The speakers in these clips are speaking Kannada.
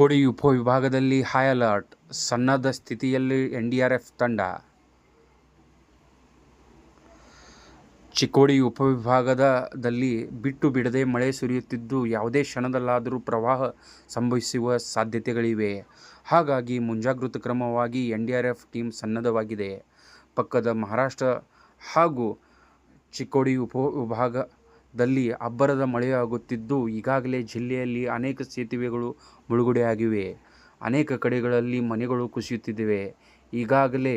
ಚಿಕ್ಕೋಡಿ ಉಪವಿಭಾಗದಲ್ಲಿ ಹೈ ಅಲರ್ಟ್, ಸನ್ನದ್ಧ ಸ್ಥಿತಿಯಲ್ಲಿ ಎನ್ಡಿಆರ್ಎಫ್ ತಂಡ ಚಿಕ್ಕೋಡಿ ಉಪವಿಭಾಗದಲ್ಲಿ ಬಿಟ್ಟು ಬಿಡದೆ ಮಳೆ ಸುರಿಯುತ್ತಿದ್ದು, ಯಾವುದೇ ಕ್ಷಣದಲ್ಲಾದರೂ ಪ್ರವಾಹ ಸಂಭವಿಸುವ ಸಾಧ್ಯತೆಗಳಿವೆ. ಹಾಗಾಗಿ ಮುಂಜಾಗೃತ ಕ್ರಮವಾಗಿ ಎನ್ಡಿಆರ್ಎಫ್ ಟೀಮ್ ಸನ್ನದ್ಧವಾಗಿದೆ. ಪಕ್ಕದ ಮಹಾರಾಷ್ಟ್ರ ಹಾಗೂ ಚಿಕ್ಕೋಡಿ ಉಪವಿಭಾಗದಲ್ಲಿ ಅಬ್ಬರದ ಮಳೆಯಾಗುತ್ತಿದ್ದು, ಈಗಾಗಲೇ ಜಿಲ್ಲೆಯಲ್ಲಿ ಅನೇಕ ಸೇತುವೆಗಳು ಮುಳುಗಡೆಯಾಗಿವೆ. ಅನೇಕ ಕಡೆಗಳಲ್ಲಿ ಮನೆಗಳು ಕುಸಿಯುತ್ತಿವೆ. ಈಗಾಗಲೇ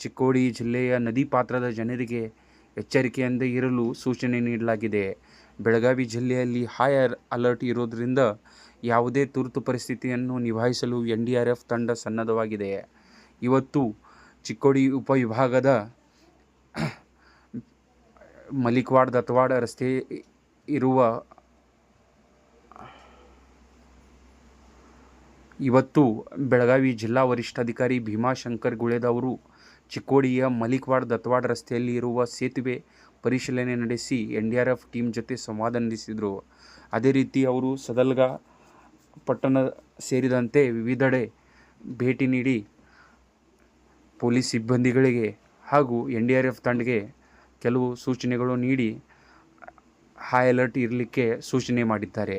ಚಿಕ್ಕೋಡಿ ಜಿಲ್ಲೆಯ ನದಿ ಪಾತ್ರದ ಜನರಿಗೆ ಎಚ್ಚರಿಕೆಯಿಂದ ಇರಲು ಸೂಚನೆ ನೀಡಲಾಗಿದೆ. ಬೆಳಗಾವಿ ಜಿಲ್ಲೆಯಲ್ಲಿ ಹೈ ಅಲರ್ಟ್ ಇರೋದರಿಂದ ಯಾವುದೇ ತುರ್ತು ಪರಿಸ್ಥಿತಿಯನ್ನು ನಿಭಾಯಿಸಲು ಎನ್ಡಿಆರ್ಎಫ್ ತಂಡ ಸನ್ನದ್ಧವಾಗಿದೆ. ಇವತ್ತು ಚಿಕ್ಕೋಡಿ ಉಪವಿಭಾಗದ ಮಲಿಕವಾಡ-ದತ್ತಾವಾಡ ರಸ್ತೆ ಇರುವ ಇವತ್ತು ಬೆಳಗಾವಿ ಜಿಲ್ಲಾ ವರಿಷ್ಠಾಧಿಕಾರಿ ಭೀಮಾಶಂಕರ್ ಗುಳೇದವರು ಚಿಕ್ಕೋಡಿಯ ಮಲಿಕ್ವಾಡ್, ದತ್ವಾಡ್ ರಸ್ತೆಯಲ್ಲಿ ಇರುವ ಸೇತುವೆ ಪರಿಶೀಲನೆ ನಡೆಸಿ ಎನ್ಡಿಆರ್ಎಫ್ ಟೀಮ್ ಜೊತೆ ಸಂವಾದ ನಡೆಸಿದರು. ಅದೇ ರೀತಿ ಅವರು ಸದಲ್ಗ ಪಟ್ಟಣ ಸೇರಿದಂತೆ ವಿವಿಧೆಡೆ ಭೇಟಿ ನೀಡಿ ಪೊಲೀಸ್ ಸಿಬ್ಬಂದಿಗಳಿಗೆ ಹಾಗೂ ಎನ್ ಡಿ ಆರ್ ಎಫ್ ತಂಡಕ್ಕೆ ಕೆಲವು ಸೂಚನೆಗಳು ನೀಡಿ ಹೈ ಅಲರ್ಟ್ ಇರಲಿಕ್ಕೆ ಸೂಚನೆ ಮಾಡಿದ್ದಾರೆ.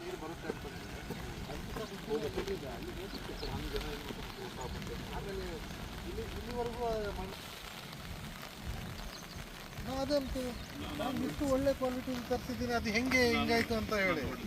ನೀರು ಬರುತ್ತೆ ಅದಂತೂ ನಾನು ಇಷ್ಟು ಒಳ್ಳೆ ಕ್ವಾಲಿಟಿ ತರಿಸಿದ್ದೀನಿ ಅದು ಹೆಂಗೆ ಹಿಂಗಾಯ್ತು ಅಂತ ಹೇಳಿ ನೋಡಿ